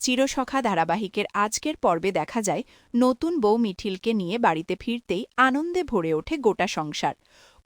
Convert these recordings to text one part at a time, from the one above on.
চিরসখা ধারাবাহিকের আজকের পর্বে দেখা যায় নতুন বউ মিঠিলকে নিয়ে বাড়িতে ফিরতেই আনন্দে ভরে ওঠে গোটা সংসার।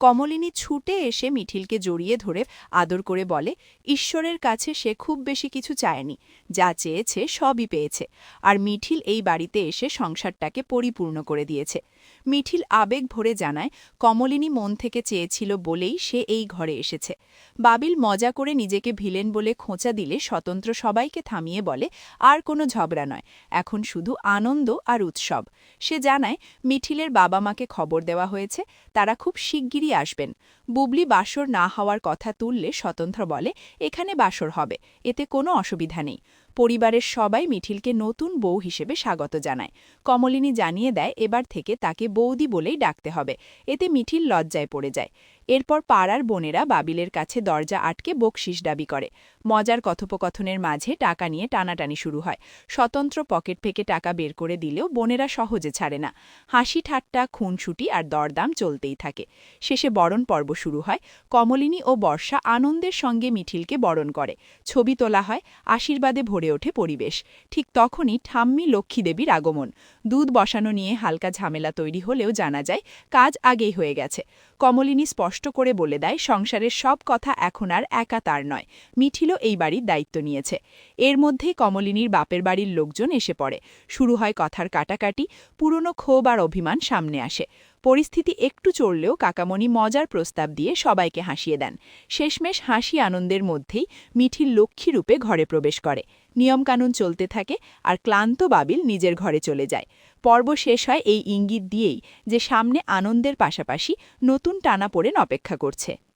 কমলিনী ছুটে এসে মিঠিলকে জড়িয়ে ধরে আদর করে বলে, ঈশ্বরের কাছে সে খুব বেশি কিছু চায়নি, যা চেয়েছে সবই পেয়েছে। আর মিঠিল এই বাড়িতে এসে সংসারটাকে পরিপূর্ণ করে দিয়েছে। মিঠিল আবেগ ভরে জানায়, কমলিনী মন থেকে চেয়েছিল বলেই সে এই ঘরে এসেছে। বাবিল মজা করে নিজেকে ভিলেন বলে খোঁচা দিলে স্বতন্ত্র সবাইকে থামিয়ে বলে, আর কোনো ঝগড়া নয়, এখন শুধু আনন্দ আর উৎসব। সে জানায়, মিঠিলের বাবা মাকে খবর দেওয়া হয়েছে, তারা খুব শিগগিরই আসবেন। বুবলি বাসর না হওয়ার কথা তুললে স্বতন্ত্র বলে, এখানে বাসর হবে, এতে কোনো অসুবিধা নেই। পরিবারের সবাই মিঠিলকে নতুন বউ হিসেবে স্বাগত জানায়। কমলিনী জানিয়ে দেয়, এবার থেকে তাকে বৌদি বলেই ডাকতে হবে। এতে মিঠিল লজ্জায় পড়ে যায়। এরপর পাড়ার বোনেরা বাবিলের কাছে দরজা আটকে বকশিস দাবি করে। মজার কথোপকথনের মাঝে টাকা নিয়ে টানাটানি শুরু হয়। স্বতন্ত্র পকেট থেকে টাকা বের করে দিলেও বোনেরা সহজে ছাড়ে না। হাসি ঠাট্টা, খুনসুটি আর দরদাম চলতেই থাকে। শেষে বরণ পর্ব শুরু হয়। কমলিনী ও বর্ষা আনন্দের সঙ্গে মিঠিলকে বরণ করে। ছবি তোলা হয়। আশীর্বাদে ভরে ওঠে পরিবেশ। ঠিক তখনই ঠাম্মি লক্ষ্মীদেবীর আগমন। দুধ বসানো নিয়ে হালকা ঝামেলা তৈরি হলেও জানা যায়, কাজ আগেই হয়ে গেছে। কমলিনী স্পষ্ট করে বলে দেয়, সংসারের সব কথা এখন আর একা তার নয়। মিঠিলও এই বাড়ির দায়িত্ব নিয়েছে। এর মধ্যেই কমলিনীর বাপের বাড়ির লোকজন এসে পড়ে। শুরু হয় কথার কাটাকাটি, পুরনো ক্ষোভ আর অভিমান সামনে আসে। পরিস্থিতি একটু চড়লেও কাকামণি মজার প্রস্তাব দিয়ে সবাইকে হাসিয়ে দেন। শেষমেশ হাসি আনন্দের মধ্যেই মিঠির লক্ষ্মী রূপে ঘরে প্রবেশ করে। নিয়মকানুন চলতে থাকে আর ক্লান্ত বাবিল নিজের ঘরে চলে যায়। পর্ব শেষ হয় এই ইঙ্গিত দিয়েই যে সামনে আনন্দের পাশাপাশি নতুন টানা পড়েন অপেক্ষা করছে।